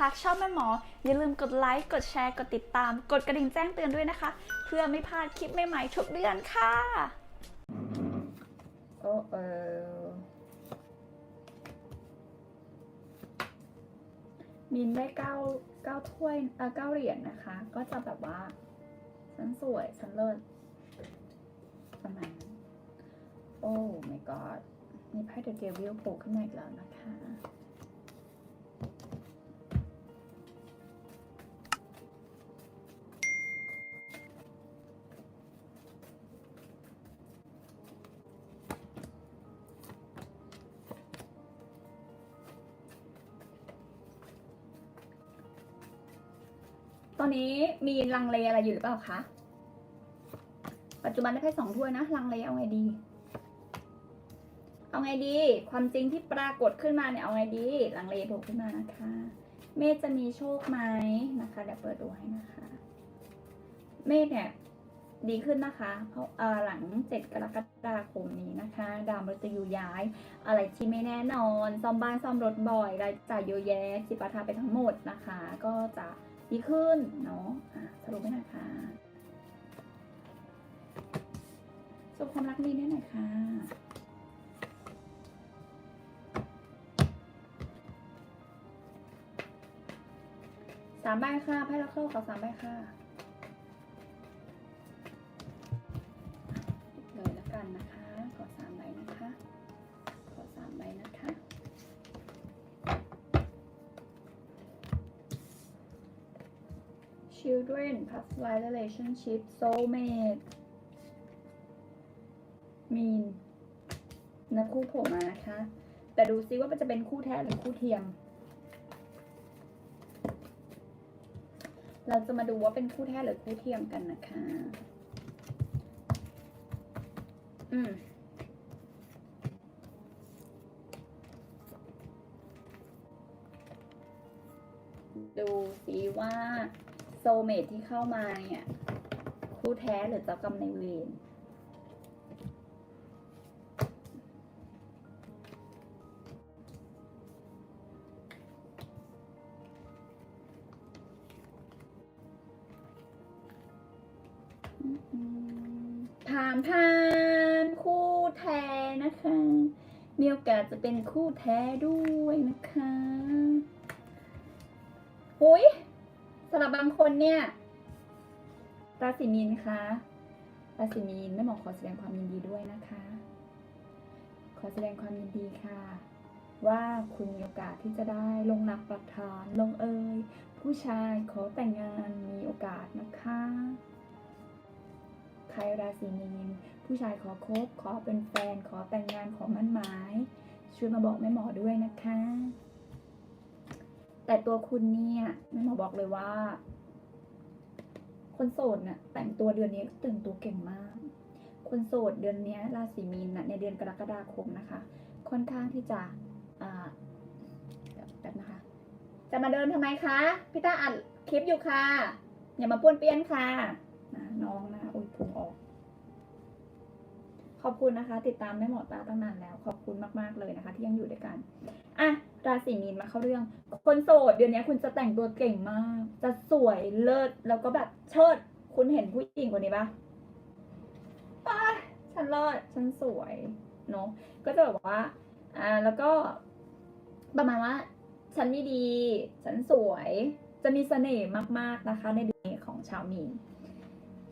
หากชอบแม่หมอ อย่าลืมกดไลค์ กดแชร์ กดติดตาม กดกระดิ่งแจ้งเตือนด้วยนะคะ เพื่อไม่พลาดคลิปใหม่ๆทุกเดือนค่ะ โอ้เออมินได้เก้าเก้าถ้วยเออเก้าเหรียญนะคะ ก็จะแบบว่าฉันสวยฉันเลิศประมาณโอ้ my god มีไพ่เดอะเดวิลโผล่ขึ้นมาอีกแล้วนะคะ อนนี้มีลังเลอะไรอยู่หรือเปล่าคะ ปัจจุบันได้ไพ่สองถ้วยนะ ลังเลเอาไงดี เอาไงดี ความจริงที่ปรากฏขึ้นมาเนี่ยเอาไงดี ลังเลโผล่ขึ้นมานะคะ เมษจะมีโชคไหมนะคะเดี๋ยวเปิดดูให้นะคะ เมษเนี่ยดีขึ้นนะคะ เพราะหลังเจ็ดกรกฎาคมนี้นะคะ ดาวมฤตยูย้าย อะไรที่ไม่แน่นอน ซ่อมบ้านซ่อมรถบ่อยรายจ่ายเยอะแยะจิปาทาไปทั้งหมดนะคะ ก็จะ ดีขึ้นเนาะสรุปให้หน่อยค่ะสรุปความรักมีได้หน่อยค่ะสามใบค่ะไพ่ลักเข้าขอสามใบค่ะเลยละกันนะคะ ขอสามใบนะคะ ขอสามใบนะคะ children past life relationship soulmate mean นะคู่ผล่มานะคะ แต่ดูซิว่ามันจะเป็นคู่แท้หรือคู่เทียม เราจะมาดูว่าเป็นคู่แท้หรือคู่เทียมกันนะคะ อืมดูสิว่า โซเมทที่เข้ามาเนี่ย คู่แท้หรือเจ้ากรรมในเวรอืมผ่านผ่านคู่แท้นะคะ มีโอกาสจะเป็นคู่แท้ด้วยนะคะหุยำหรับบางคนเนี่ยราศีมีนคะราศีมีนแม่หมอขอแสดงความยินดีด้วยนะคะ ขอแสดงความยินดีค่ะ ว่าคุณมีโอกาสที่จะได้ลงนักประทานลงเอยผู้ชายขอแต่งงานมีโอกาสนะคะใครราศีมีนผู้ชายขอคบขอเป็นแฟนขอแต่งงานขอมั่นหมายช่วยมาบอกแม่หมอด้วยนะคะ แต่ตัวคุณเนี่ยแม่หมอบอกเลยว่า คนโสดน่ะแต่งตัวเดือนนี้แต่งตัวเก่งมาก คนโสดเดือนนี้ราศีมีนน่ะในเดือนกรกฎาคมนะคะ ค่อนข้างที่จะอ่าเดี๋ยวแป๊บนะคะ จะมาเดินทำไมคะพี่ต้าอัดคลิปอยู่ค่ะ อย่ามาป้วนเปี้ยนค่ะนะน้องนะอุ้ยพุงออก ขอบคุณนะคะ ติดตามแม่หมอตาตั้งนานแล้ว ขอบคุณมาก ๆ เลยนะคะ ที่ยังอยู่ด้วยกัน อะ ราศีมีนมาเข้าเรื่อง คนโสดเดือนนี้คุณจะแต่งตัวเก่งมาก จะสวยเลิศแล้วก็แบบเชิด คุณเห็นผู้หญิงคนนี้ปะป้าฉันเลิศฉันสวยเนาะก็จะแบบว่าอ่าแล้วก็ประมาณว่า ฉันม่ดี ฉันสวย จะมีเสน่ห์มาก ๆ นะคะ ในเดือนของชาวมีน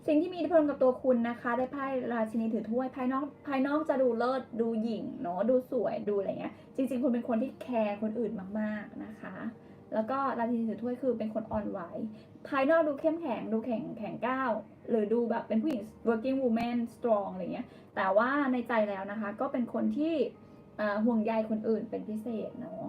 สิ่งที่มีอิทธิพลกับตัวคุณนะคะ ได้ไพ่ราชินีถือถ้วยภายนอกภายนอกจะดูเลิศดูหยิ่งเนาะดูสวยดูอะไรเงี้ย จริง ๆ คุณเป็นคนที่แคร์คนอื่นมาก ๆนะคะ แล้วก็ราชินีถือถ้วยคือเป็นคนอ่อนไหวภายนอกดูเข้มแข็งดูแข็งแข็งก้าวหรือดูแบบเป็นผู้หญิง working woman strong อะไรเงี้ย แต่ว่าในใจแล้วนะคะ ก็เป็นคนที่ห่วงใยคนอื่นเป็นพิเศษเนาะ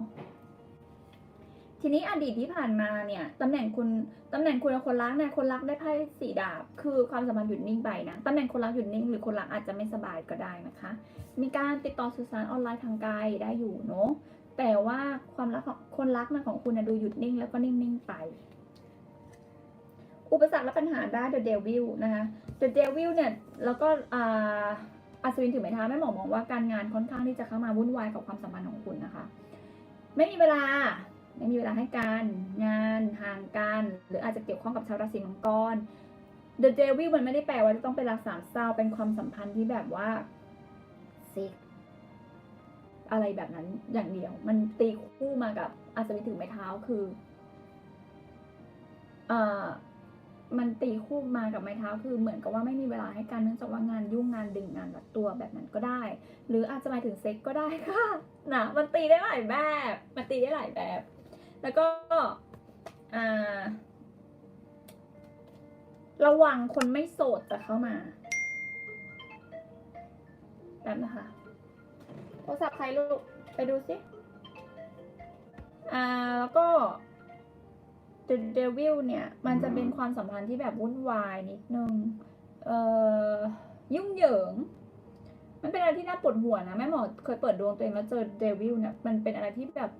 ทีนี้อดีตที่ผ่านมาเนี่ยตำแหน่งคุณตำแหน่งคุณกับคนรักเนี่ยคนรักได้ไพ่สีดาบ คือความสัมพันธ์หยุดนิ่งไปนะตำแหน่งคนรักหยุดนิ่งหรือคนรักอาจจะไม่สบายก็ได้นะคะ มีการติดต่อสื่อสารออนไลน์ทางไกลได้อยู่เนาะแต่ว่าความรักของคนรักนะของคุณนะดูหยุดนิ่งแล้วก็นิ่งๆไป อุปสรรคและปัญหาได้ The Devil นะคะ The Devil เนี่ยแล้วก็อ่าอัศวินถือไม้เท้าแม่หมอมองว่าการงานค่อนข้างที่จะเข้ามาวุ่นวายกับความสัมพันธ์ของคุณนะคะ ไม่มีเวลา ไม่มีเวลาให้การงานห่างกัน หรืออาจจะเกี่ยวข้องกับชาวราศีมังกร The Devil มันไม่ได้แปลว่าจะต้องเป็นรักสามเศร้าเป็นความสัมพันธ์ที่แบบว่าซิกอะไรแบบนั้นอย่างเดียว มันตีคู่มากับอาสมิถึงไม้เท้าคือเอ่อมันตีคู่มากับไม้เท้าคือเหมือนกับว่าไม่มีเวลาให้กันเนื่องจากว่างานยุ่งงานดึงงานรัดตัวแบบนั้นก็ได้ หรืออาจจะหมายถึงเซ็กก็ได้ค่ะนะมันตีได้หลายแบบ มันตีได้หลายแบบ แล้วก็ระวังคนไม่โสดจะเข้ามาแบบนะคะ โทรศัพท์ใครลูก ไปดูสิ อ่า แล้วก็ The Devil เนี่ย มันจะเป็นความสัมพันธ์ที่แบบวุ่นวายนิดนึง เอ่อ ยุ่งเหยิง มันเป็นอะไรที่น่าปวดหัวนะ แม่หมอเคยเปิดดวงตัวเองแล้วเจอเดวิลเนี่ย มันเป็นอะไรที่แบบ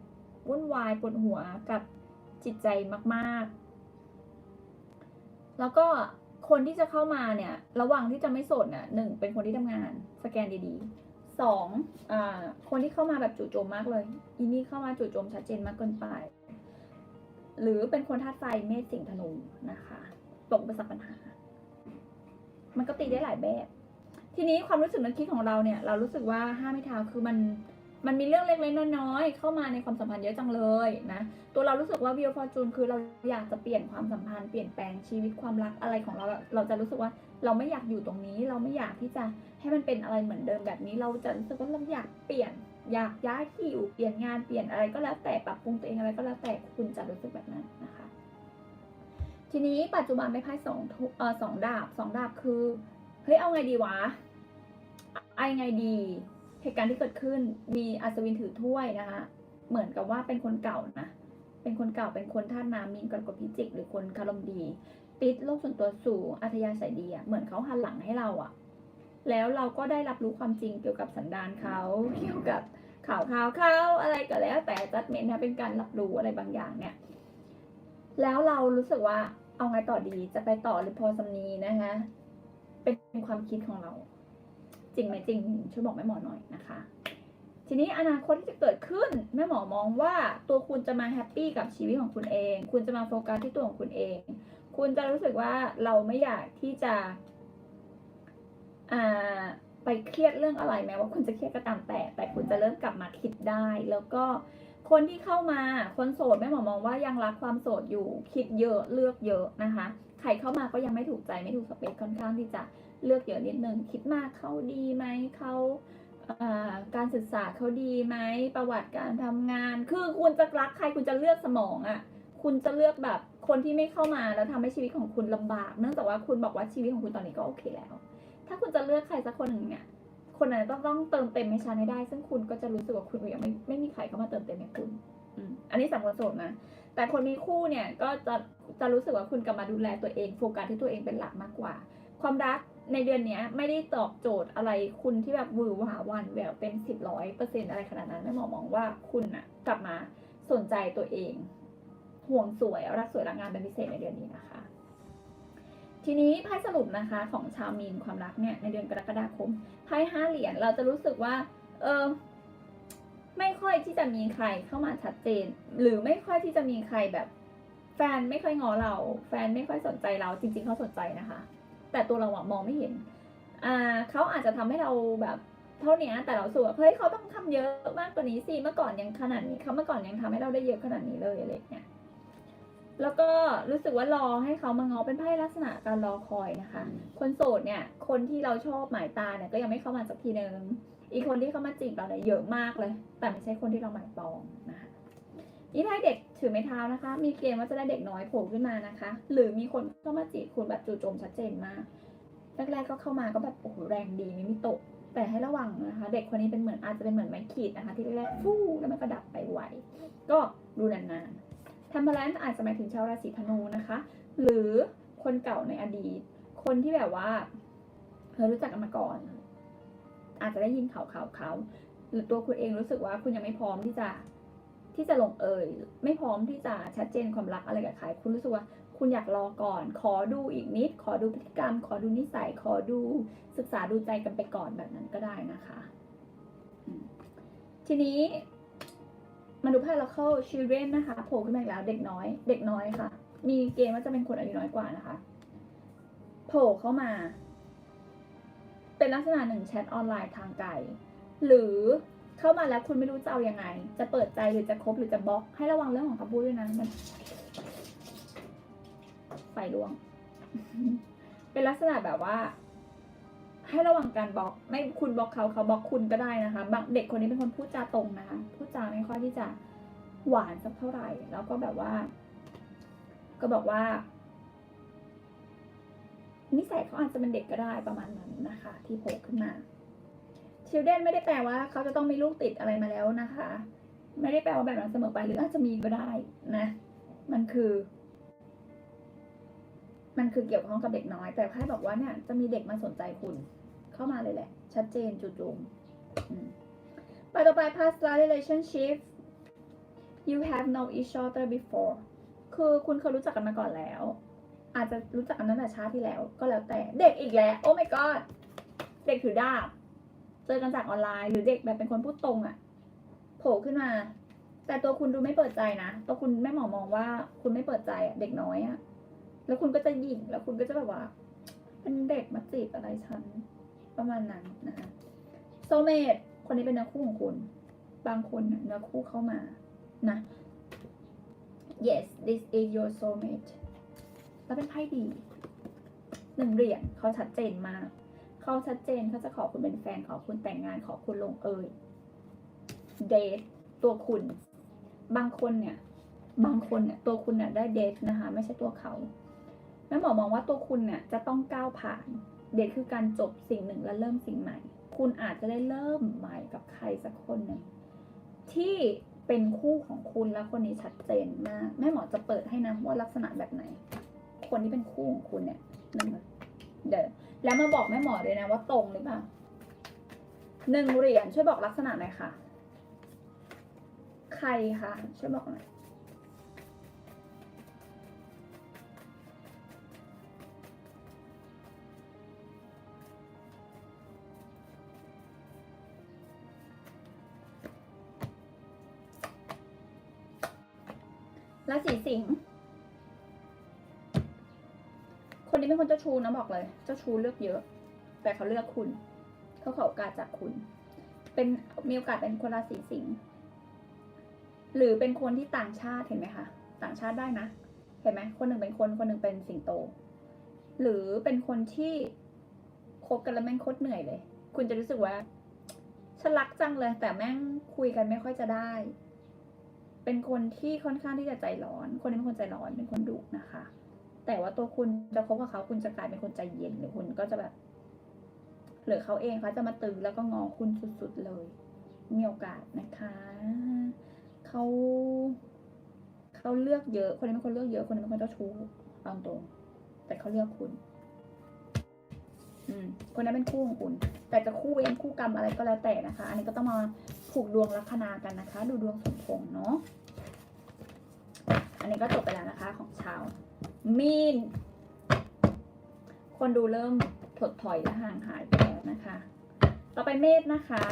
วุ่นวายปวดหัวกับจิตใจมาก ๆ แล้วก็คนที่จะเข้ามาเนี่ย ระหว่างที่จะไม่โสดเนี่ยหนึ่งเป็นคนที่ทำงานสแกนดีๆสองอ่าคนที่เข้ามาแบบจู่โจมมากเลยอีนี่เข้ามาจู่โจมชัดเจนมากเกินไป หรือเป็นคนธาตุไฟเมษสิงห์ธนูนะคะตกป็นสักปัญหา มันก็ตีได้หลายแบบ ทีนี้ความรู้สึกนึกคิดของเราเนี่ย เรารู้สึกว่าห้าไม่เท้าคือมัน มันมีเรื่องเล็กๆน้อยๆเข้ามาในความสัมพันธ์เยอะจังเลยนะตัวเรารู้สึกว่าวิวฟอร์จูนคือเราอยากจะเปลี่ยนความสัมพันธ์เปลี่ยนแปลงชีวิตความรักอะไรของเราเราจะรู้สึกว่าเราไม่อยากอยู่ตรงนี้ เราไม่อยากที่จะให้มันเป็นอะไรเหมือนเดิมแบบนี้ เราจะรู้สึกว่าเราอยากเปลี่ยนอยากย้ายที่อยู่เปลี่ยนงานเปลี่ยนอะไรก็แล้วแต่ปรับปรุงตัวเองอะไรก็แล้วแต่คุณจะรู้สึกแบบนั้นนะคะ ทีนี้ปัจจุบันไม่ไพ่สองทุเออสองดาบสองดาบคือเฮ้ยเอาไงดีวะไอไงดี เหตุการณ์ที่เกิดขึ้นมีอัศวินถือถ้วยนะคะ เหมือนกับว่าเป็นคนเก่านะ เป็นคนเก่าเป็นคนท่าตุน้ำมีนกรกฎพิจิก หรือคนคารมดี ติดโลกส่วนตัวสูงอัธยาศัยดีอะเหมือนเขาหันหลังให้เราอะแล้วเราก็ได้รับรู้ความจริงเกี่ยวกับสันดานเขาเกี่ยวกับข่าวข่าวเขาอะไรก็แล้ว แต่จัดเมนนะเป็นการรับรู้อะไรบางอย่างเนี่ย แล้วเรารู้สึกว่าเอาไงต่อดีจะไปต่อหรือพอสำนีนะคะเป็นความคิดของเรา จริงไหมจริงช่วยบอกแม่หมอหน่อยนะคะ ทีนี้อนาคตที่จะเกิดขึ้นแม่หมอมองว่าตัวคุณจะมาแฮปปี้กับชีวิตของคุณเอง คุณจะมาโฟกัสที่ตัวของคุณเอง คุณจะรู้สึกว่าเราไม่อยากที่จะอ่าไปเครียดเรื่องอะไรแม้ว่าคุณจะเครียดก็ตามแต่ แต่คุณจะเริ่มกลับมาคิดได้ แล้วก็คนที่เข้ามาคนโสดแม่หมอมองว่ายังรักความโสดอยู่คิดเยอะเลือกเยอะนะคะ ใครเข้ามาก็ยังไม่ถูกใจไม่ถูกสเปคค่อนข้างที่จะ เลือกเยอะนิดนึงคิดมากเขาดีไหมเขาการศึกษาเขาดีไหมประวัติการทำงาน คือคุณจะรักใครคุณจะเลือกสมองอะ่ะคุณจะเลือกแบบคนที่ไม่เข้ามาแล้วทำให้ชีวิตของคุณลำบาก เนื่องจากว่าคุณบอกว่าชีวิตของคุณตอนนี้ก็โอเคแล้ว ถ้าคุณจะเลือกใครสักคนหนึ่งเนี่ยคนนั้นต้องต้องเติมเต็มให้ฉันให้ได้ ซึ่งคุณก็จะรู้สึกว่าคุณยังไม่ไม่มีใครเข้ามาเติมเต็มให้คุณอันนี้สำหรับคนโสดนะ แต่คนมีคู่เนี่ยก็จะจะรู้สึกว่าคุณกลับมาดูแลตัวเองโฟกัสที่ตัวเองเป็นหลักมากกว่า ความรัก ในเดือนเนี้ยไม่ได้ตอบโจทย์อะไรคุณที่แบบวือหวาวันแหววเต็มสิบร้อยเปอร์เซ็นอะไรขนาดนั้นแม่หมอมองว่าคุณอะกลับมาสนใจตัวเอง ห่วงสวยรักสวยรักงามเป็นพิเศษในเดือนนี้นะคะ ทีนี้ไพ่สรุปนะคะของชาวมีนความรักเนี่ยในเดือนกรกฎาคมไพ่ห้าเหรียญเราจะรู้สึกว่า เออไม่ค่อยที่จะมีใครเข้ามาชัดเจน หรือไม่ค่อยที่จะมีใครแบบ แฟนไม่ค่อยงอเรา แฟนไม่ค่อยสนใจเราจริง ๆเขาสนใจนะคะ แต่ตัวเราอะมองไม่เห็นอ่าเขาอาจจะทำให้เราแบบเท่านี้แต่เราสูว่าเฮ้ยเขาต้องทำเยอะมากกว่านี้สิเมื่อก่อนยังขนาดนี้เขาเมื่อก่อนยังทำให้เราได้เยอะขนาดนี้เลยอะไรเงี้ยแล้วก็รู้สึกว่ารอให้เขามางอเป็นไพ่ลักษณะการรอคอยนะคะ คนโสดเนี่ย คนที่เราชอบหมายตาเนี่ยก็ยังไม่เข้ามาสักทีนึงอีกคนที่เข้ามาจีบเราเนี่ยเยอะมากเลย แต่ไม่ใช่คนที่เราหมายปองนะคะ นี่ไพ่เด็กถือไม้เท้านะคะ มีเกณฑ์ว่าจะได้เด็กน้อยโผล่ขึ้นมานะคะ หรือมีคนเข้ามาจีบคุณแบบจู่โจมชัดเจนมากแรกๆก็เข้ามาก็แบบโอ้โหแรงดีไม่มีตก แต่ให้ระวังนะคะ เด็กคนนี้เป็นเหมือนอาจจะเป็นเหมือนไม้ขีดนะคะ ที่แรกๆฟู่แล้วมันก็ดับไปไวก็ดูนานๆทัมเบอร์แลนอาจจะหมายถึงชาวราศีธนูนะคะ หรือคนเก่าในอดีต คนที่แบบว่าเคยรู้จักกันมาก่อน อาจจะได้ยินข่าวข่าเขาหรือตัวคุณเองรู้สึกว่าคุณยังไม่พร้อมที่จะ ที่จะลงเอยไม่พร้อมที่จะชัดเจนความรักอะไรกับใครคุณรู้สึกว่าคุณอยากรอก่อน ขอดูอีกนิด ขอดูพฤติกรรม ขอดูนิสัย ขอดูศึกษาดูใจกันไปก่อนแบบนั้นก็ได้นะคะ ทีนี้มาดูไพ่แล้วเข้า children นะคะโผล่ขึ้นมาอีกแล้วเด็กน้อย เด็กน้อยค่ะ มีเกณฑ์ว่าจะเป็นคนอายุน้อยกว่านะคะโผล่เข้ามา เป็นลักษณะหนึ่งแชทออนไลน์ทางไกลหรือ เข้ามาแล้วคุณไม่รู้จะเอาอยังไง จะเปิดใจหรือจะคบหรือจะบล็อก ให้ระวังเรื่องของคำพูดด้วยนะมันไฟลวง เป็นลักษณะแบบว่า ให้ระวังการบล็อก ไม่คุณบล็อกเขาเขาบล็อกคุณก็ได้นะคะบางเด็กคนนี้เป็นคนพูดจาตรงนะคะพูดจาไม่ค่อยที่จะหวานสักเท่าไหร่ แล้วก็แบบว่า ก็บอกว่านิสัยเขาอาจจะเป็นเด็กก็ได้ประมาณนั้นนะคะ ที่โผล่ขึ้นมา ชิลเดนไม่ได้แปลว่าเขาจะต้องมีลูกติดอะไรมาแล้วนะคะ ไม่ได้แปลว่าแบบนั้นเสมอไปหรืออาจจะมีก็ได้นะ มันคือ มันคือเกี่ยวข้องกับเด็กน้อย แต่ไพ่บอกว่าเนี่ยจะมีเด็กมาสนใจคุณ เข้ามาเลยแหละ ชัดเจนจุดจงอืมไปต่อไป past relationship you have known each other before คือคุณเคยรู้จักกันมาก่อนแล้ว อาจจะรู้จักกันตั้งแต่ชาติที่แล้ว ก็แล้วแต่เด็กอีกแล้ว โอ้ my god เด็กถือดาบ เจอกันจากออนไลน์หรือเด็กแบบเป็นคนพูดตรงอะ่ะ โผล่ขึ้นมา แต่ตัวคุณดูไม่เปิดใจนะตัวคุณแม่หมอมองว่าคุณไม่เปิดใจอะเด็กน้อยอะ่ะ แล้วคุณก็จะหยิ่งแล้วคุณก็จะแบบว่า เป็นเด็กมาจีบอะไรฉันประมาณนั้นนะคะโซเมตคนนี้เป็นเนื้อคู่ของคุณ บางคนน่ะเนื้อคู่เข้ามานะ yes this is your soulmate แล้วเป็นไพ่ดีหนึ่งเหรียญเขาชัดเจนมาก เขาชัดเจนเขาจะขอคุณเป็นแฟนขอคุณแต่งงานขอคุณลงเอย เดทตัวคุณ บางคนเนี่ย บางคนเนี่ยตัวคุณเนี่ยได้เดทนะคะ ไม่ใช่ตัวเขาแม่หมอมองว่าตัวคุณเนี่ยจะต้องก้าวผ่าน เดทคือการจบสิ่งหนึ่งและเริ่มสิ่งใหม่ คุณอาจจะได้เริ่มใหม่กับใครสักคนหนึ่งที่เป็นคู่ของคุณแล้วคนนี้ชัดเจนมากแม่หมอจะเปิดให้นะว่าลักษณะแบบไหน คนที่เป็นคู่ของคุณเนี่ยหนึ่ง เดี๋ยวแล้วมาบอกแม่หมอเลยนะว่าตรงหรือเปล่าหนึ่งเหรียญช่วยบอกลักษณะหน่อยค่ะ ใครคะช่วยบอกหน่อยราศีสิงห์ นี้เป็นคนเจ้าชู้นะบอกเลย เจ้าชู้เลือกเยอะ แต่เขาเลือกคุณ เขาขอโอกาสจากคุณ เป็นมีโอกาสเป็นคนราศีสิงห์หรือเป็นคนที่ต่างชาติเห็นไหมคะ ต่างชาติได้นะ เห็นไหมคนหนึ่งเป็นคนคนหนึ่งเป็นสิงโต หรือเป็นคนที่คบกันแล้วแม่งโคตรเหนื่อยเลย คุณจะรู้สึกว่าฉันรักจังเลย แต่แม่งคุยกันไม่ค่อยจะได้ เป็นคนที่ค่อนข้างที่จะใจร้อน คนนี้เป็นคนใจร้อน เป็นคนดุนะคะ แต่ว่าตัวคุณจะคบกับเขาคุณจะกลายเป็นคนใจเย็นหรือคุณก็จะแบบหรือเขาเองเขาจะมาตึงแล้วก็งอคุณสุดๆเลย มีโอกาสนะคะเขาเขาเลือกเยอะ คนนี้เป็นคนเลือกเยอะ คนนี้เป็นคนเจ้าชู้เอาตรงแต่เขาเลือกคุณ อืม คนนั้นเป็นคู่ของคุณ แต่จะคู่เวรคู่กรรมอะไรก็แล้วแต่นะคะ อันนี้ก็ต้องมาผูกดวงลัคนากันนะคะ ดูดวงสมพงษ์เนาะ อันนี้ก็จบไปแล้วนะคะของชาว มีน คนดูเริ่มถดถอยและห่างหายไปแล้วนะคะ ต่อไปเมษนะคะ